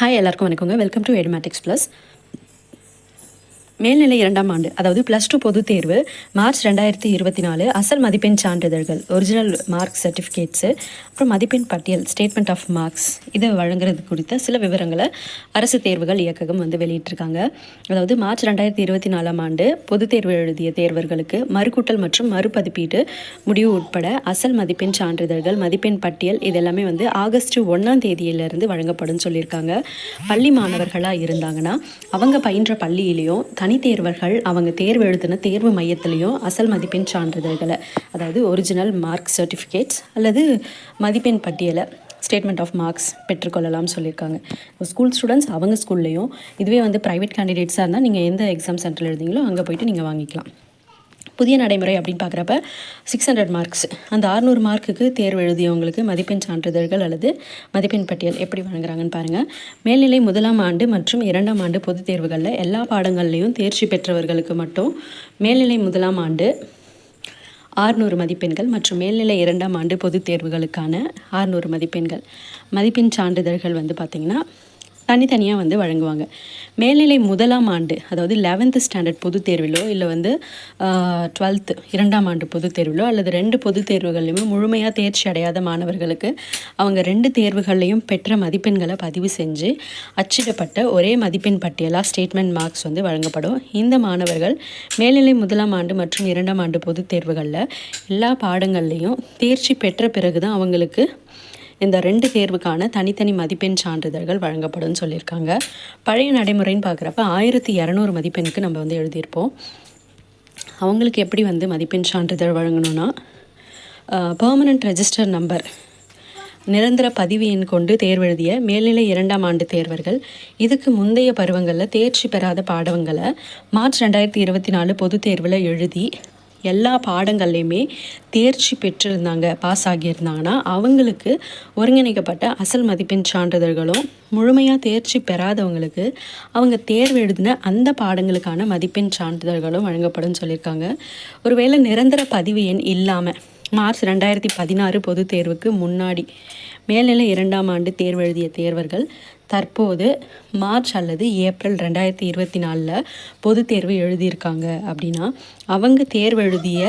Hi எல்லாருக்கும் வணக்கங்க. Welcome to Edumatics plus மேல்நிலை இரண்டாம் ஆண்டு அதாவது ப்ளஸ் டூ பொதுத் தேர்வு மார்ச் ரெண்டாயிரத்தி இருபத்தி நாலு அசல் மதிப்பெண் சான்றிதழ்கள் ஒரிஜினல் மார்க் சர்டிஃபிகேட்ஸு அப்புறம் மதிப்பெண் பட்டியல் ஸ்டேட்மெண்ட் ஆஃப் மார்க்ஸ் இதை வழங்குறது குறித்த சில விவரங்களை அரசு தேர்வுகள் இயக்ககம் வந்து வெளியிட்டிருக்காங்க. அதாவது மார்ச் ரெண்டாயிரத்தி இருபத்தி நாலாம் ஆண்டு பொதுத் தேர்வு எழுதிய தேர்வர்களுக்கு மறுக்கூட்டல் மற்றும் மறுபதிப்பீடு முடிவு உட்பட அசல் மதிப்பெண் சான்றிதழ்கள் மதிப்பெண் பட்டியல் இதெல்லாமே வந்து ஆகஸ்ட் ஒன்றாம் தேதியிலிருந்து வழங்கப்படும் சொல்லியிருக்காங்க. பள்ளி மாணவர்களாக இருந்தாங்கன்னா அவங்க பயின்ற பள்ளியிலையும் தனித்தேர்வர்கள் அவங்க தேர்வு எழுதின தேர்வு மையத்திலையும் அசல் மதிப்பெண் சான்றிதழ்களை அதாவது ஒரிஜினல் மார்க் சர்டிஃபிகேட்ஸ் அல்லது மதிப்பெண் பட்டியலை ஸ்டேட்மெண்ட் ஆஃப் மார்க்ஸ் பெற்றுக்கொள்ளலாம்னு சொல்லியிருக்காங்க. ஸ்கூல் ஸ்டூடெண்ட்ஸ் அவங்க ஸ்கூல்லையும் இதுவே வந்து ப்ரைவேட் கேண்டிடேட்ஸாக இருந்தால் நீங்கள் எந்த எக்ஸாம் சென்டரில் எழுதிங்களோ அங்கே போயிட்டு நீங்கள் வாங்கிக்கலாம். புதிய நடைமுறை அப்படின்னு பார்க்குறப்ப சிக்ஸ் ஹண்ட்ரட் மார்க்ஸ் அந்த ஆறுநூறு மார்க்குக்கு தேர்வு எழுதியவங்களுக்கு மதிப்பெண் சான்றிதழ்கள் அல்லது மதிப்பெண் பட்டியல் எப்படி வழங்குறாங்கன்னு பாருங்கள் மேல்நிலை முதலாம் ஆண்டு மற்றும் இரண்டாம் ஆண்டு பொதுத் தேர்வுகளில் எல்லா பாடங்கள்லையும் தேர்ச்சி பெற்றவர்களுக்கு மட்டும் மேல்நிலை முதலாம் ஆண்டு ஆறுநூறு மதிப்பெண்கள் மற்றும் மேல்நிலை இரண்டாம் ஆண்டு பொதுத் தேர்வுகளுக்கான ஆறுநூறு மதிப்பெண்கள். மதிப்பெண் சான்றிதழ்கள் வந்து பார்த்திங்கன்னா தனித்தனியாக வந்து வழங்குவாங்க. மேல்நிலை முதலாம் ஆண்டு அதாவது லெவன்த்து ஸ்டாண்டர்ட் பொதுத் தேர்விலோ இல்லை வந்து டுவெல்த்து இரண்டாம் ஆண்டு பொதுத் தேர்விலோ அல்லது ரெண்டு பொதுத் தேர்வுகள்லையுமே முழுமையாக தேர்ச்சி அடையாத மாணவர்களுக்கு அவங்க ரெண்டு தேர்வுகள்லையும் பெற்ற மதிப்பெண்களை பதிவு செஞ்சு அச்சிடப்பட்ட ஒரே மதிப்பெண் பட்டியலாக ஸ்டேட்மெண்ட் மார்க்ஸ் வந்து வழங்கப்படும். இந்த மாணவர்கள் மேல்நிலை முதலாம் ஆண்டு மற்றும் இரண்டாம் ஆண்டு பொதுத் தேர்வுகளில் எல்லா பாடங்கள்லேயும் தேர்ச்சி பெற்ற பிறகு தான் அவங்களுக்கு இந்த ரெண்டு தேர்வுக்கான தனித்தனி மதிப்பெண் சான்றிதழ்கள் வழங்கப்படும்னு சொல்லியிருக்காங்க. பழைய நடைமுறைன்னு பார்க்குறப்ப ஆயிரத்தி இரநூறு மதிப்பெண்ணுக்கு நம்ம வந்து எழுதியிருப்போம். அவங்களுக்கு எப்படி வந்து மதிப்பெண் சான்றிதழ் வழங்கணும்னா பர்மனண்ட் ரெஜிஸ்டர் நம்பர் நிரந்தர பதிவு எண் கொண்டு தேர்வெழுதிய மேல்நிலை இரண்டாம் ஆண்டு தேர்வர்கள். இதுக்கு முந்தைய பருவங்களில் தேர்ச்சி பெறாத பாடங்களை மார்ச் ரெண்டாயிரத்தி இருபத்தி நாலு பொதுத் தேர்வில் எழுதி எல்லா பாடங்கள்லையுமே தேர்ச்சி பெற்றிருந்தாங்க பாஸ் ஆகியிருந்தாங்கன்னா அவங்களுக்கு ஒருங்கிணைக்கப்பட்ட அசல் மதிப்பெண் சான்றிதழ்களும் முழுமையாக தேர்ச்சி பெறாதவங்களுக்கு அவங்க தேர்வு எழுதின அந்த பாடங்களுக்கான மதிப்பெண் சான்றிதழ்களும் வழங்கப்படும் சொல்லியிருக்காங்க. ஒருவேளை நிரந்தர பதிவு எண் இல்லாமல் மார்ச் ரெண்டாயிரத்தி பதினாறு பொதுத் தேர்வுக்கு முன்னாடி மேல்நிலை இரண்டாம் ஆண்டு தேர்வு எழுதிய தேர்வர்கள் தற்போது மார்ச் அல்லது ஏப்ரல் ரெண்டாயிரத்தி இருபத்தி நாலில் பொதுத் தேர்வு எழுதியிருக்காங்க அப்படின்னா அவங்க தேர்வு எழுதிய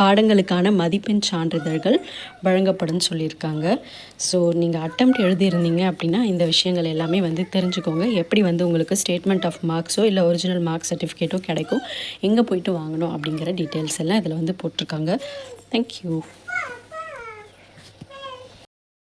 பாடங்களுக்கான மதிப்பெண் சான்றிதழ்கள் வழங்கப்படும் சொல்லியிருக்காங்க. ஸோ நீங்கள் அட்டம்ப்ட் எழுதியிருந்தீங்க அப்படின்னா இந்த விஷயங்கள் எல்லாமே வந்து தெரிஞ்சுக்கோங்க. எப்படி வந்து உங்களுக்கு ஸ்டேட்மெண்ட் ஆஃப் மார்க்ஸோ இல்லை ஒரிஜினல் மார்க் சர்டிஃபிகேட்டோ கிடைக்கும் எங்கே போயிட்டு வாங்கணும் அப்படிங்கிற டீட்டெயில்ஸ் எல்லாம் இதில் வந்து போட்டிருக்காங்க. தேங்க்யூ